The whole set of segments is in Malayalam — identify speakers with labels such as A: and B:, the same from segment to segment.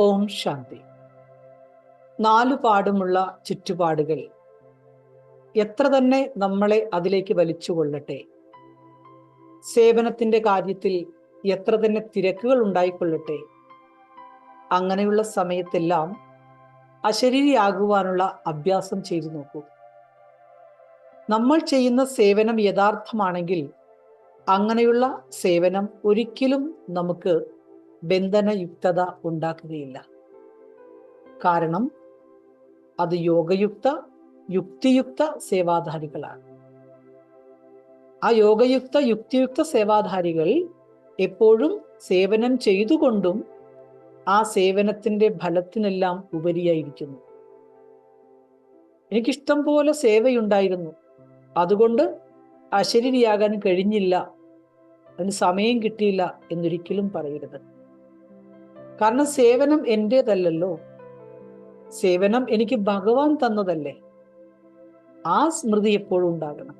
A: ഓം ശാന്തി. നാലു പാടുമുള്ള ചുറ്റുപാടുകൾ. എത്ര തന്നെ നമ്മളെ അതിലേക്ക് വലിച്ചുകൊള്ളട്ടെ സേവനത്തിന്റെ കാര്യത്തിൽ എത്ര തന്നെ തിരക്കുകൾ ഉണ്ടായിക്കൊള്ളട്ടെ. അങ്ങനെയുള്ള സമയത്തെല്ലാം അശരീരിയാകുവാനുള്ള അഭ്യാസം ചെയ്തു നോക്കൂ. നമ്മൾ ചെയ്യുന്ന സേവനം യഥാർത്ഥമാണെങ്കിൽ അങ്ങനെയുള്ള സേവനം ഒരിക്കലും നമുക്ക് ബന്ധനയുക്തത ഉണ്ടാക്കുകയില്ല. കാരണം അത് യോഗയുക്ത യുക്തിയുക്ത സേവാധാരികളാണ്. ആ യോഗയുക്ത യുക്തിയുക്ത സേവാധാരികൾ എപ്പോഴും സേവനം ചെയ്തുകൊണ്ടും ആ സേവനത്തിന്റെ ഫലത്തിനെല്ലാം ഉപരിയായിരിക്കുന്നു. എനിക്കിഷ്ടം പോലെ സേവയുണ്ടായിരുന്നു. അതുകൊണ്ട് അശരീരിയാകാൻ കഴിഞ്ഞില്ല. അതിന് സമയം കിട്ടിയില്ല എന്നൊരിക്കലും പറയരുത്. കാരണം സേവനം എന്റേതല്ലല്ലോ സേവനം എനിക്ക് ഭഗവാൻ തന്നതല്ലേ. ആ സ്മൃതി എപ്പോഴും ഉണ്ടാകണം.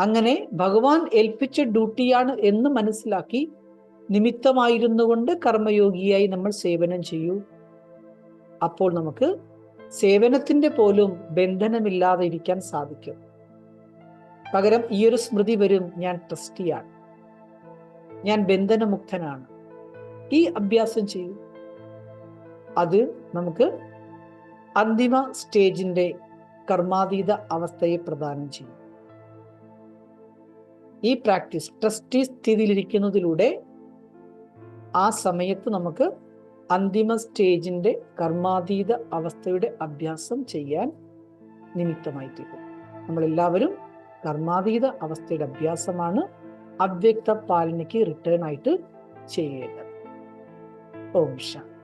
A: അങ്ങനെ ഭഗവാൻ ഏൽപ്പിച്ച ഡ്യൂട്ടിയാണ് എന്ന് മനസ്സിലാക്കി നിമിത്തമായിരുന്നു കൊണ്ട് കർമ്മയോഗിയായി നമ്മൾ സേവനം ചെയ്യൂ. അപ്പോൾ നമുക്ക് സേവനത്തിന്റെ പോലും ബന്ധനമില്ലാതെ ഇരിക്കാൻ സാധിക്കും. പകരം ഈ ഒരു സ്മൃതി വരും. ഞാൻ ട്രസ്റ്റിയാണ്. ഞാൻ ബന്ധനമുക്തനാണ്. ഈ അഭ്യാസം ചെയ്യും. അത് നമുക്ക് അന്തിമ സ്റ്റേജിന്റെ കർമാതീത അവസ്ഥയെ പ്രദാനം ചെയ്യും. ഈ പ്രാക്ടീസ് ട്രസ്റ്റി സ്ഥിതിയിലിരിക്കുന്നതിലൂടെ ആ സമയത്ത് നമുക്ക് അന്തിമ സ്റ്റേജിന്റെ കർമാതീത അവസ്ഥയുടെ അഭ്യാസം ചെയ്യാൻ നിമിത്തമായി തീരും നമ്മളെല്ലാവരും കർമാതീത അവസ്ഥയുടെ അഭ്യാസമാണ് അവ്യക്ത പാലനയ്ക്ക് റിട്ടേൺ ആയിട്ട് ചെയ്യേണ്ടത്. ഓം ശാന്തി